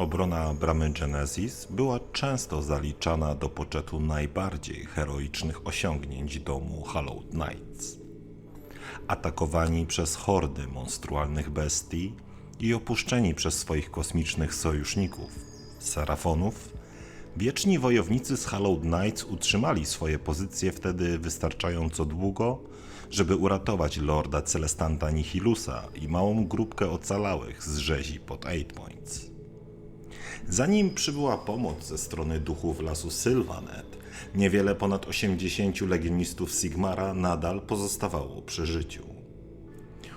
Obrona bramy Genesis była często zaliczana do poczetu najbardziej heroicznych osiągnięć domu Hallowed Knights. Atakowani przez hordy monstrualnych bestii i opuszczeni przez swoich kosmicznych sojuszników, serafonów, wieczni wojownicy z Hallowed Knights utrzymali swoje pozycje wtedy wystarczająco długo, żeby uratować Lorda Celestanta Nihilusa i małą grupkę ocalałych z rzezi pod Eight Points. Zanim przybyła pomoc ze strony duchów lasu Sylvanet, niewiele ponad 80 legionistów Sigmara nadal pozostawało przy życiu.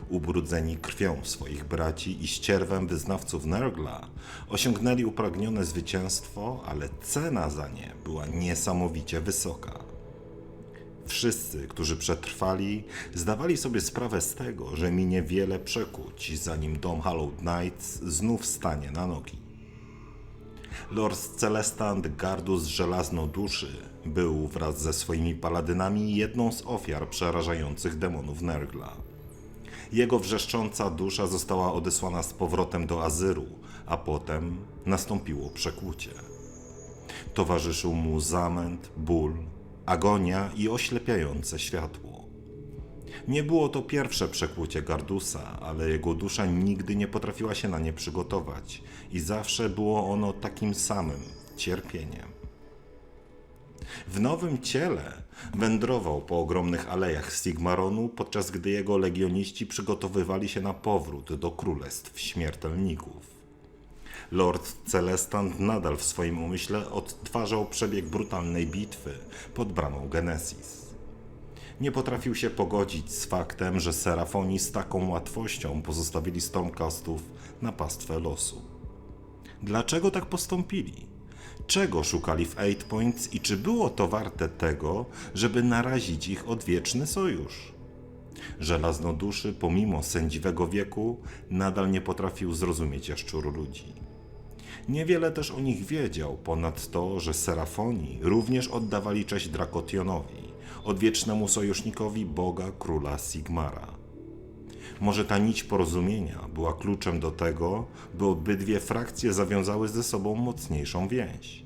Ubrudzeni krwią swoich braci i ścierwem wyznawców Nergla, osiągnęli upragnione zwycięstwo, ale cena za nie była niesamowicie wysoka. Wszyscy, którzy przetrwali, zdawali sobie sprawę z tego, że minie wiele przekuć, zanim dom Hallowed Knights znów stanie na nogi. Lord Celestant Gardus Żelazno Duszy był wraz ze swoimi paladynami jedną z ofiar przerażających demonów Nergla. Jego wrzeszcząca dusza została odesłana z powrotem do Azyru, a potem nastąpiło przekłucie. Towarzyszył mu zamęt, ból, agonia i oślepiające światło. Nie było to pierwsze przekłucie Gardusa, ale jego dusza nigdy nie potrafiła się na nie przygotować i zawsze było ono takim samym cierpieniem. W nowym ciele wędrował po ogromnych alejach Sigmaronu, podczas gdy jego legioniści przygotowywali się na powrót do królestw śmiertelników. Lord Celestant nadal w swoim umyśle odtwarzał przebieg brutalnej bitwy pod bramą Genesis. Nie potrafił się pogodzić z faktem, że Serafoni z taką łatwością pozostawili Stormcastów na pastwę losu. Dlaczego tak postąpili? Czego szukali w Eight Points i czy było to warte tego, żeby narazić ich odwieczny sojusz? Żelaznoduszy, pomimo sędziwego wieku, nadal nie potrafił zrozumieć jaszczuru ludzi. Niewiele też o nich wiedział, ponad to, że Serafoni również oddawali cześć Drakotionowi, odwiecznemu sojusznikowi Boga Króla Sigmara. Może ta nić porozumienia była kluczem do tego, by obydwie frakcje zawiązały ze sobą mocniejszą więź.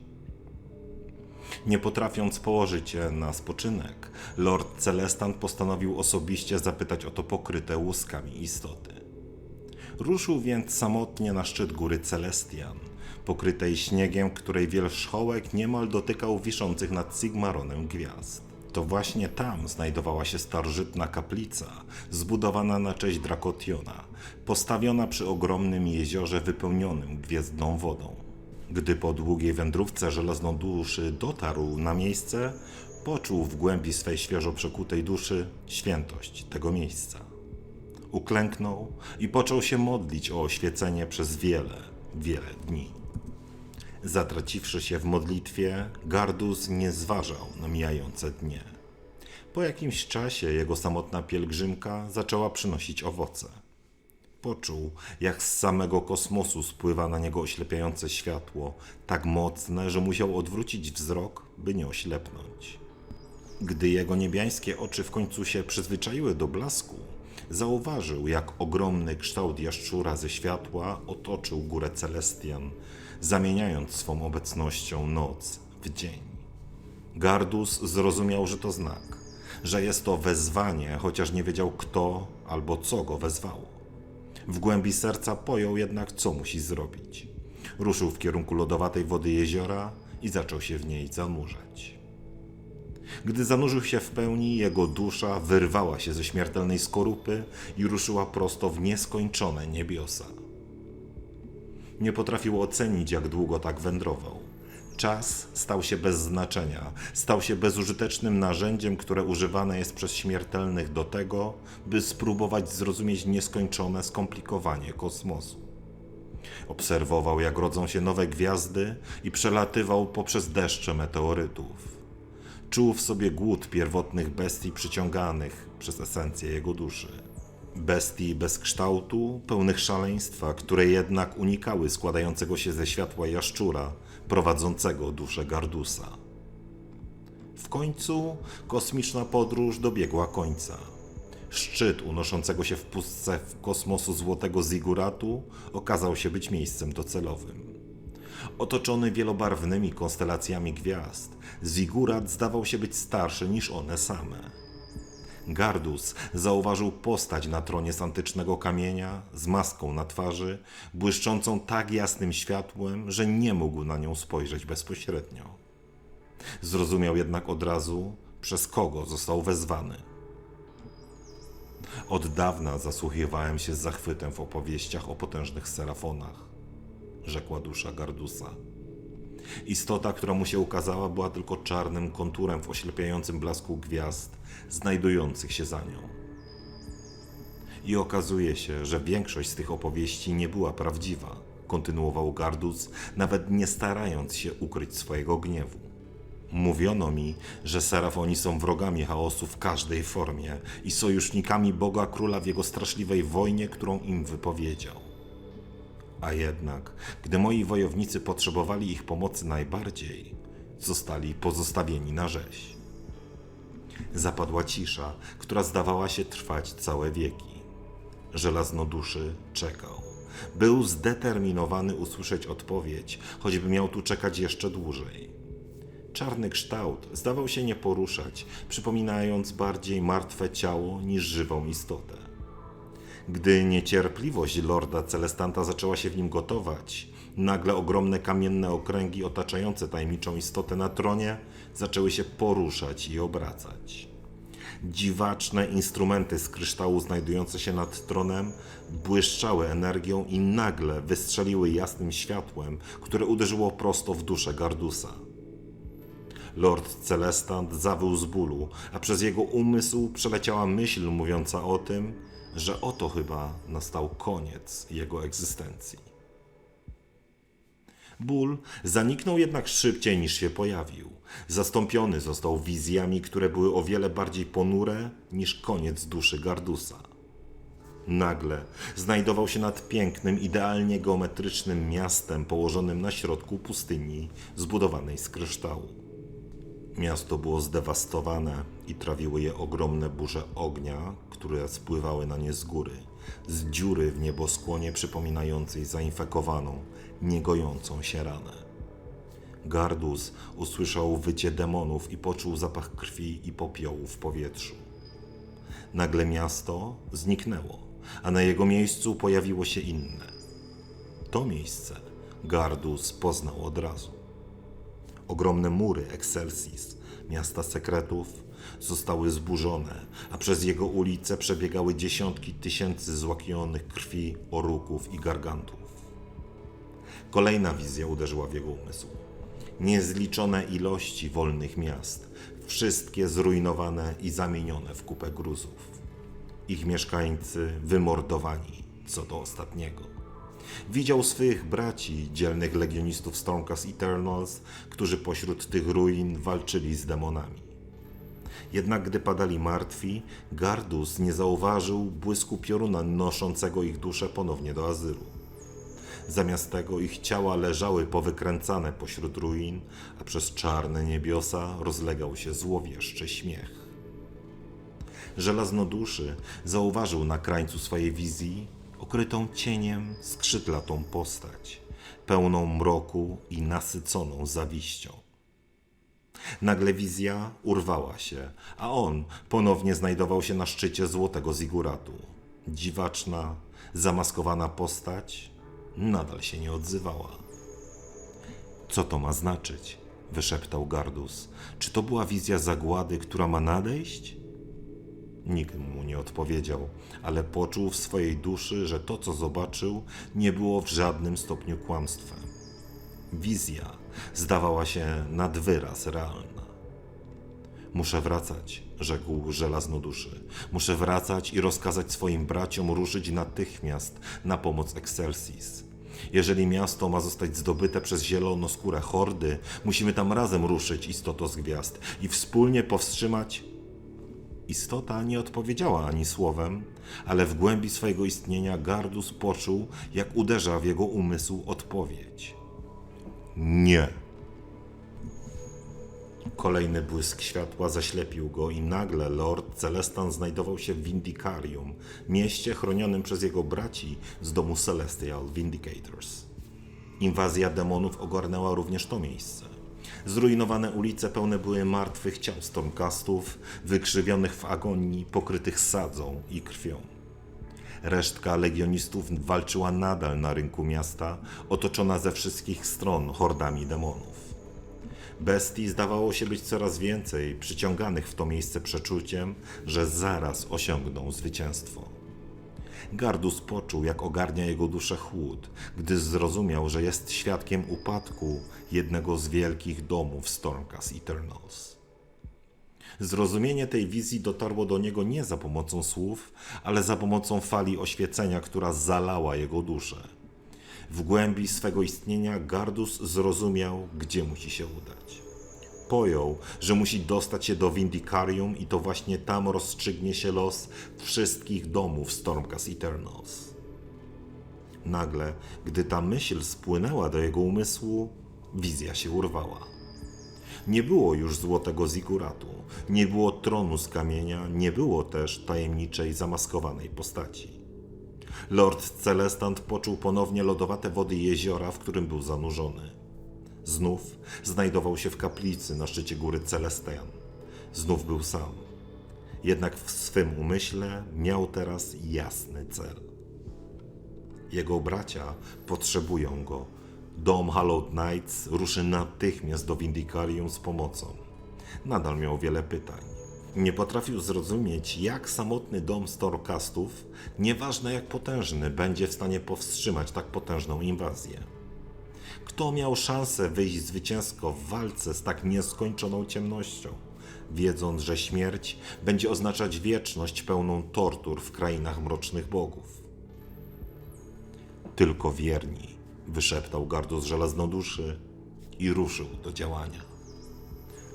Nie potrafiąc położyć się na spoczynek, Lord Celestan postanowił osobiście zapytać o to pokryte łuskami istoty. Ruszył więc samotnie na szczyt góry Celestian, pokrytej śniegiem, której wierzchołek niemal dotykał wiszących nad Sigmaronem gwiazd. To właśnie tam znajdowała się starożytna kaplica, zbudowana na cześć Drakotiona, postawiona przy ogromnym jeziorze wypełnionym gwiezdną wodą. Gdy po długiej wędrówce żelaznoduszy dotarł na miejsce, poczuł w głębi swej świeżo przekutej duszy świętość tego miejsca. Uklęknął i począł się modlić o oświecenie przez wiele, wiele dni. Zatraciwszy się w modlitwie, Gardus nie zważał na mijające dnie. Po jakimś czasie jego samotna pielgrzymka zaczęła przynosić owoce. Poczuł, jak z samego kosmosu spływa na niego oślepiające światło, tak mocne, że musiał odwrócić wzrok, by nie oślepnąć. Gdy jego niebiańskie oczy w końcu się przyzwyczaiły do blasku, zauważył, jak ogromny kształt jaszczura ze światła otoczył górę Celestian, zamieniając swą obecnością noc w dzień. Gardus zrozumiał, że to znak, że jest to wezwanie, chociaż nie wiedział kto albo co go wezwało. W głębi serca pojął jednak, co musi zrobić. Ruszył w kierunku lodowatej wody jeziora i zaczął się w niej zanurzać. Gdy zanurzył się w pełni, jego dusza wyrwała się ze śmiertelnej skorupy i ruszyła prosto w nieskończone niebiosa. Nie potrafił ocenić, jak długo tak wędrował. Czas stał się bez znaczenia, stał się bezużytecznym narzędziem, które używane jest przez śmiertelnych do tego, by spróbować zrozumieć nieskończone skomplikowanie kosmosu. Obserwował, jak rodzą się nowe gwiazdy i przelatywał poprzez deszcze meteorytów. Czuł w sobie głód pierwotnych bestii przyciąganych przez esencję jego duszy. Bestii bez kształtu, pełnych szaleństwa, które jednak unikały składającego się ze światła jaszczura, prowadzącego duszę Gardusa. W końcu kosmiczna podróż dobiegła końca. Szczyt unoszącego się w pustce w kosmosu złotego ziguratu okazał się być miejscem docelowym. Otoczony wielobarwnymi konstelacjami gwiazd, Zigurat zdawał się być starszy niż one same. Gardus zauważył postać na tronie z antycznego kamienia, z maską na twarzy, błyszczącą tak jasnym światłem, że nie mógł na nią spojrzeć bezpośrednio. Zrozumiał jednak od razu, przez kogo został wezwany. Od dawna zasłuchiwałem się z zachwytem w opowieściach o potężnych serafonach, rzekła dusza Gardusa. Istota, która mu się ukazała, była tylko czarnym konturem w oślepiającym blasku gwiazd znajdujących się za nią. I okazuje się, że większość z tych opowieści nie była prawdziwa, kontynuował Gardus, nawet nie starając się ukryć swojego gniewu. Mówiono mi, że serafoni są wrogami chaosu w każdej formie i sojusznikami Boga Króla w jego straszliwej wojnie, którą im wypowiedział. A jednak, gdy moi wojownicy potrzebowali ich pomocy najbardziej, zostali pozostawieni na rzeź. Zapadła cisza, która zdawała się trwać całe wieki. Żelaznoduszy czekał. Był zdeterminowany usłyszeć odpowiedź, choćby miał tu czekać jeszcze dłużej. Czarny kształt zdawał się nie poruszać, przypominając bardziej martwe ciało niż żywą istotę. Gdy niecierpliwość lorda Celestanta zaczęła się w nim gotować, nagle ogromne kamienne okręgi otaczające tajemniczą istotę na tronie zaczęły się poruszać i obracać. Dziwaczne instrumenty z kryształu znajdujące się nad tronem błyszczały energią i nagle wystrzeliły jasnym światłem, które uderzyło prosto w duszę Gardusa. Lord Celestant zawył z bólu, a przez jego umysł przeleciała myśl mówiąca o tym, że oto chyba nastał koniec jego egzystencji. Ból zaniknął jednak szybciej niż się pojawił. Zastąpiony został wizjami, które były o wiele bardziej ponure niż koniec duszy Gardusa. Nagle znajdował się nad pięknym, idealnie geometrycznym miastem położonym na środku pustyni, zbudowanej z kryształu. Miasto było zdewastowane i trawiły je ogromne burze ognia, które spływały na nie z góry, z dziury w nieboskłonie przypominającej zainfekowaną, niegojącą się ranę. Gardus usłyszał wycie demonów i poczuł zapach krwi i popiołu w powietrzu. Nagle miasto zniknęło, a na jego miejscu pojawiło się inne. To miejsce Gardus poznał od razu. Ogromne mury Excelsis, miasta sekretów, zostały zburzone, a przez jego ulice przebiegały dziesiątki tysięcy złaknionych krwi oruków i gargantów. Kolejna wizja uderzyła w jego umysł. Niezliczone ilości wolnych miast, wszystkie zrujnowane i zamienione w kupę gruzów. Ich mieszkańcy wymordowani co do ostatniego. Widział swych braci, dzielnych legionistów Stormcast Eternals, którzy pośród tych ruin walczyli z demonami. Jednak gdy padali martwi, Gardus nie zauważył błysku pioruna noszącego ich dusze ponownie do Azyru. Zamiast tego ich ciała leżały powykręcane pośród ruin, a przez czarne niebiosa rozlegał się złowieszczy śmiech. Żelaznoduszy zauważył na krańcu swojej wizji okrytą cieniem skrzydlatą postać, pełną mroku i nasyconą zawiścią. Nagle wizja urwała się, a on ponownie znajdował się na szczycie złotego ziguratu. Dziwaczna, zamaskowana postać nadal się nie odzywała. Co to ma znaczyć? wyszeptał Gardus. Czy to była wizja zagłady, która ma nadejść? Nikt mu nie odpowiedział, ale poczuł w swojej duszy, że to, co zobaczył, nie było w żadnym stopniu kłamstwem. Wizja zdawała się nad wyraz realna. Muszę wracać, rzekł żelaznoduszy. Muszę wracać i rozkazać swoim braciom ruszyć natychmiast na pomoc Excelsis. Jeżeli miasto ma zostać zdobyte przez zielonoskóre hordy, musimy tam razem ruszyć istoto z gwiazd i wspólnie powstrzymać Istota nie odpowiedziała ani słowem, ale w głębi swojego istnienia Gardus poczuł, jak uderza w jego umysł odpowiedź. Nie. Kolejny błysk światła zaślepił go i nagle Lord Celestan znajdował się w Vindicarium, mieście chronionym przez jego braci z domu Celestial Vindicators. Inwazja demonów ogarnęła również to miejsce. Zrujnowane ulice pełne były martwych ciał stormcastów, wykrzywionych w agonii, pokrytych sadzą i krwią. Resztka legionistów walczyła nadal na rynku miasta, otoczona ze wszystkich stron hordami demonów. Bestii zdawało się być coraz więcej, przyciąganych w to miejsce przeczuciem, że zaraz osiągną zwycięstwo. Gardus poczuł, jak ogarnia jego duszę chłód, gdy zrozumiał, że jest świadkiem upadku jednego z wielkich domów Stormcast Eternals. Zrozumienie tej wizji dotarło do niego nie za pomocą słów, ale za pomocą fali oświecenia, która zalała jego duszę. W głębi swego istnienia Gardus zrozumiał, gdzie musi się udać. Pojął, że musi dostać się do Vindicarium i to właśnie tam rozstrzygnie się los wszystkich domów Stormcast Eternals. Nagle, gdy ta myśl spłynęła do jego umysłu, wizja się urwała. Nie było już złotego ziguratu, nie było tronu z kamienia, nie było też tajemniczej, zamaskowanej postaci. Lord Celestant poczuł ponownie lodowate wody jeziora, w którym był zanurzony. Znów znajdował się w kaplicy na szczycie góry Celestian. Znów był sam. Jednak w swym umyśle miał teraz jasny cel. Jego bracia potrzebują go. Dom Hallowed Knights ruszy natychmiast do Vindicarium z pomocą. Nadal miał wiele pytań. Nie potrafił zrozumieć, jak samotny dom Storcastów, nieważne jak potężny, będzie w stanie powstrzymać tak potężną inwazję. Kto miał szansę wyjść zwycięsko w walce z tak nieskończoną ciemnością, wiedząc, że śmierć będzie oznaczać wieczność pełną tortur w krainach mrocznych bogów? Tylko wierni, wyszeptał Gardus żelaznoduszy i ruszył do działania.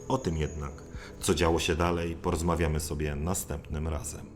O tym jednak, co działo się dalej, porozmawiamy sobie następnym razem.